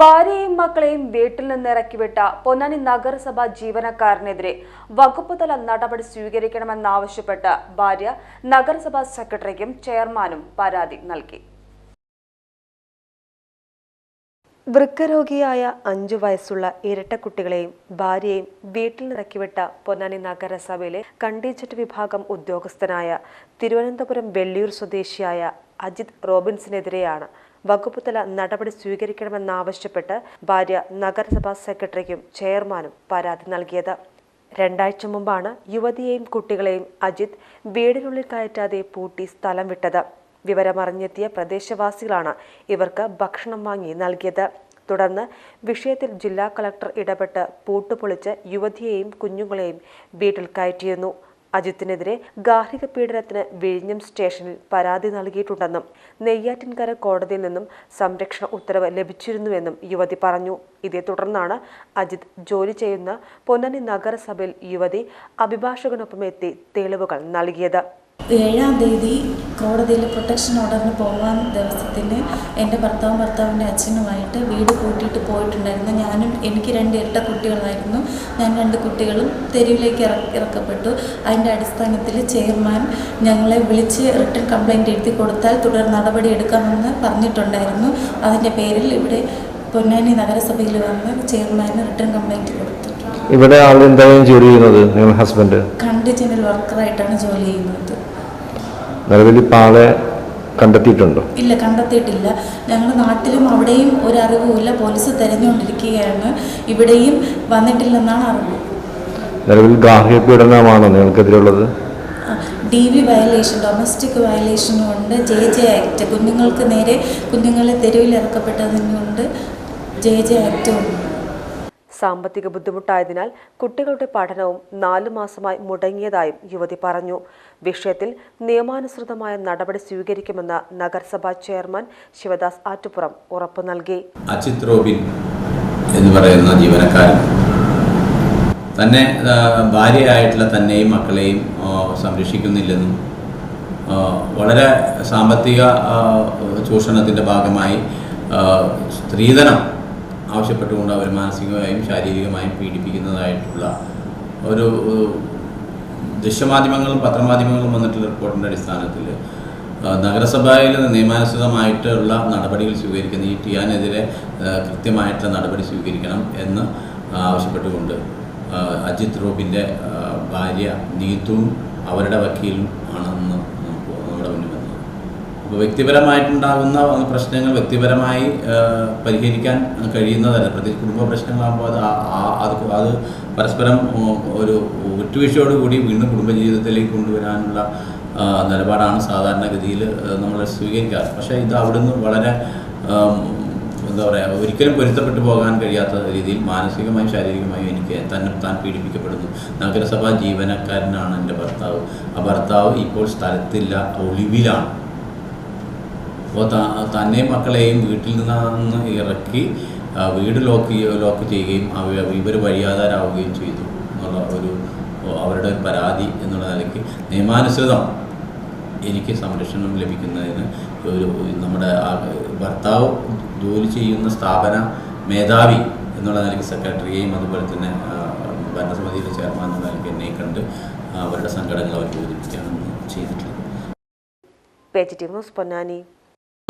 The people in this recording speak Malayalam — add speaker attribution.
Speaker 1: ഭാര്യയെയും മക്കളെയും വീട്ടിൽ നിന്ന് ഇറക്കിവിട്ട പൊന്നാനി നഗരസഭ ജീവനക്കാരനെതിരെ വകുപ്പ് തല നടപടി സ്വീകരിക്കണമെന്നാവശ്യപ്പെട്ട് ഭാര്യ നഗരസഭാ സെക്രട്ടറിക്കും ചെയർമാനും പരാതി നൽകി. വൃക്കരോഗിയായ അഞ്ചു വയസ്സുള്ള ഇരട്ടക്കുട്ടികളെയും ഭാര്യയെയും വീട്ടിൽ ഇറക്കിവിട്ട പൊന്നാനി നഗരസഭയിലെ കണ്ടീച്ചറ്റ് വിഭാഗം ഉദ്യോഗസ്ഥനായ തിരുവനന്തപുരം വെള്ളിയൂർ സ്വദേശിയായ അജിത് റോബിൻസിനെതിരെയാണ് വകുപ്പുതല നടപടി സ്വീകരിക്കണമെന്നാവശ്യപ്പെട്ട് ഭാര്യ നഗരസഭാ സെക്രട്ടറിക്കും ചെയർമാനും പരാതി നൽകിയത്. രണ്ടാഴ്ച മുമ്പാണ് യുവതിയെയും കുട്ടികളെയും അജിത് വീടിനുള്ളിൽ കയറ്റാതെ പൂട്ടി സ്ഥലം വിട്ടത്. വിവരമറിഞ്ഞെത്തിയ പ്രദേശവാസികളാണ് ഇവർക്ക് ഭക്ഷണം വാങ്ങി നൽകിയത്. തുടർന്ന് വിഷയത്തിൽ ജില്ലാ കളക്ടർ ഇടപെട്ട് പൂട്ടുപൊളിച്ച് യുവതിയെയും കുഞ്ഞുങ്ങളെയും വീട്ടിൽ കയറ്റിയിരുന്നു. അജിത്തിനെതിരെ ഗാർഹിക പീഡനത്തിന് വിഴിഞ്ഞം സ്റ്റേഷനിൽ പരാതി നൽകിയിട്ടുണ്ടെന്നും നെയ്യാറ്റിൻകര കോടതിയിൽ നിന്നും സംരക്ഷണ ഉത്തരവ് ലഭിച്ചിരുന്നുവെന്നും യുവതി പറഞ്ഞു. ഇതേ തുടർന്നാണ് അജിത് ജോലി ചെയ്യുന്ന പൊന്നാനി നഗരസഭയിൽ യുവതി അഭിഭാഷകനൊപ്പം എത്തി തെളിവുകൾ നൽകിയത്.
Speaker 2: ഏഴാം തീയതി കോടതിയിൽ പ്രൊട്ടക്ഷൻ ഓർഡറിന് പോകാൻ ദിവസത്തിന് എന്റെ ഭർത്താവും ഭർത്താവിന്റെ അച്ഛനുമായിട്ട് വീട് കൂട്ടിയിട്ട് പോയിട്ടുണ്ടായിരുന്നു. ഞാനും എനിക്ക് രണ്ട് ഇരട്ട കുട്ടികളായിരുന്നു. ഞാൻ രണ്ട് കുട്ടികളും തെരുവിലേക്ക് ഇറക്കപ്പെട്ടു. അതിന്റെ അടിസ്ഥാനത്തിൽ ചെയർമാൻ ഞങ്ങളെ വിളിച്ച് റിട്ടേൺ കംപ്ലയിന്റ് എഴുതി കൊടുത്താൽ തുടർ നടപടി എടുക്കാമെന്ന് പറഞ്ഞിട്ടുണ്ടായിരുന്നു. അതിന്റെ പേരിൽ ഇവിടെ പൊന്നാനി നഗരസഭയിൽ വന്ന് ചെയർമാന് റിട്ടേൺ കംപ്ലയിന്റ് കൊടുത്തു
Speaker 3: ഇവിടെ ആൾ എന്താണ് ജോലി ചെയ്യുന്നത്? ഹസ്ബൻഡ്
Speaker 2: കണ്ട് വർക്കറായിട്ടാണ് ജോലി ചെയ്യുന്നത്.
Speaker 3: നിലവിൽ പാളെ കണ്ടെത്തിയിട്ടുണ്ടോ?
Speaker 2: ഇല്ല കണ്ടെത്തിയിട്ടില്ല. ഞങ്ങൾ നാട്ടിലും അവിടെയും ഒരു അറിവുമില്ല. പോലീസ് തെരഞ്ഞുകൊണ്ടിരിക്കുകയാണ്. ഇവിടെയും വന്നിട്ടില്ലെന്നാണ് അറിവ്.
Speaker 3: നിലവിൽ ഗാർഹിക പീഡനമാണോ നിങ്ങൾക്കെതിരെയുള്ളത്?
Speaker 2: ഡി വി വയലേഷൻ ഡൊമസ്റ്റിക് വയലേഷനും ഉണ്ട് ജെ ജെ ആക്ട് കുഞ്ഞുങ്ങൾക്ക് നേരെ കുഞ്ഞുങ്ങളെ തെരുവിൽ ഇറക്കപ്പെട്ടതിനുണ്ട്. ജെ ജെ ആക്റ്റും ഉണ്ട്.
Speaker 1: സാമ്പത്തിക ബുദ്ധിമുട്ടായതിനാൽ കുട്ടികളുടെ പഠനവും നാലു മാസമായി മുടങ്ങിയതായും യുവതി പറഞ്ഞു. വിഷയത്തിൽ നിയമാനുസൃതമായ നടപടി സ്വീകരിക്കുമെന്ന് നഗരസഭാ ചെയർമാൻ ശിവദാസ് ആറ്റുപുറം ഉറപ്പു നൽകി.
Speaker 4: എന്ന് പറയുന്ന ജീവനക്കാരൻ തന്നെ ഭാര്യയായിട്ടുള്ള തന്നെയും മക്കളെയും സംരക്ഷിക്കുന്നില്ലെന്നും വളരെ സാമ്പത്തിക ചൂഷണത്തിന്റെ ഭാഗമായി സ്ത്രീധനം ആവശ്യപ്പെട്ടുകൊണ്ട് അവർ മാനസികമായും ശാരീരികമായും പീഡിപ്പിക്കുന്നതായിട്ടുള്ള ഒരു ദൃശ്യമാധ്യമങ്ങളും പത്രമാധ്യമങ്ങളും വന്നിട്ടുള്ള റിപ്പോർട്ടിന്റെ അടിസ്ഥാനത്തിൽ നഗരസഭയിൽ നിയമാനുസൃതമായിട്ടുള്ള നടപടികൾ സ്വീകരിക്കുന്ന ഈ ടിയാനെതിരെ കൃത്യമായിട്ടുള്ള നടപടി സ്വീകരിക്കണം എന്ന് ആവശ്യപ്പെട്ടുകൊണ്ട് അജിത് റോബിന്റെ ഭാര്യ നീതുവും അവരുടെ വക്കീലും ആണ് വ്യക്തിപരമായിട്ടുണ്ടാകുന്ന പ്രശ്നങ്ങൾ വ്യക്തിപരമായി പരിഹരിക്കാൻ കഴിയുന്നതല്ല. പ്രതി കുടുംബ പ്രശ്നങ്ങളാകുമ്പോൾ അത് അത് അത് പരസ്പരം ഒരു വിട്ടുവീഴ്ചയോടുകൂടി വീണ്ടും കുടുംബജീവിതത്തിലേക്ക് കൊണ്ടുവരാനുള്ള നിലപാടാണ് സാധാരണഗതിയിൽ നമ്മൾ സ്വീകരിക്കാറ്. പക്ഷേ ഇത് അവിടുന്ന് വളരെ എന്താ പറയുക ഒരിക്കലും പൊരുത്തപ്പെട്ടു പോകാൻ കഴിയാത്ത രീതിയിൽ മാനസികമായും ശാരീരികമായും എനിക്ക് തന്നെ താൻ പീഡിപ്പിക്കപ്പെടുന്നു. നഗരസഭാ ജീവനക്കാരനാണ് എന്റെ ഭർത്താവ്. ആ ഭർത്താവ് ഇപ്പോൾ സ്ഥലത്തില്ല ഒളിവിലാണ്. അപ്പോൾ തന്നെ മക്കളെയും വീട്ടിൽ നിന്ന് ഇറക്കി വീട് ലോക്ക് ലോക്ക് ചെയ്യുകയും ഇവർ വഴിയാതാരാവുകയും ചെയ്തു എന്നുള്ള ഒരു അവരുടെ ഒരു പരാതി എന്നുള്ള നിലയ്ക്ക് നിയമാനുസൃതം എനിക്ക് സംരക്ഷണം ലഭിക്കുന്നതിന് ഒരു നമ്മുടെ ഭർത്താവ് ജോലി ചെയ്യുന്ന സ്ഥാപന മേധാവി എന്നുള്ള നിലയ്ക്ക് സെക്രട്ടറിയെയും അതുപോലെ തന്നെ ഭരണസമിതിയിലെ ചെയർമാൻ എന്ന നിലയ്ക്ക് എന്നെ കണ്ട് അവരുടെ സങ്കടങ്ങൾ അവർ ബോധിപ്പിക്കാമെന്ന് ചെയ്തിട്ടുള്ളത്
Speaker 1: പൊന്നാനി.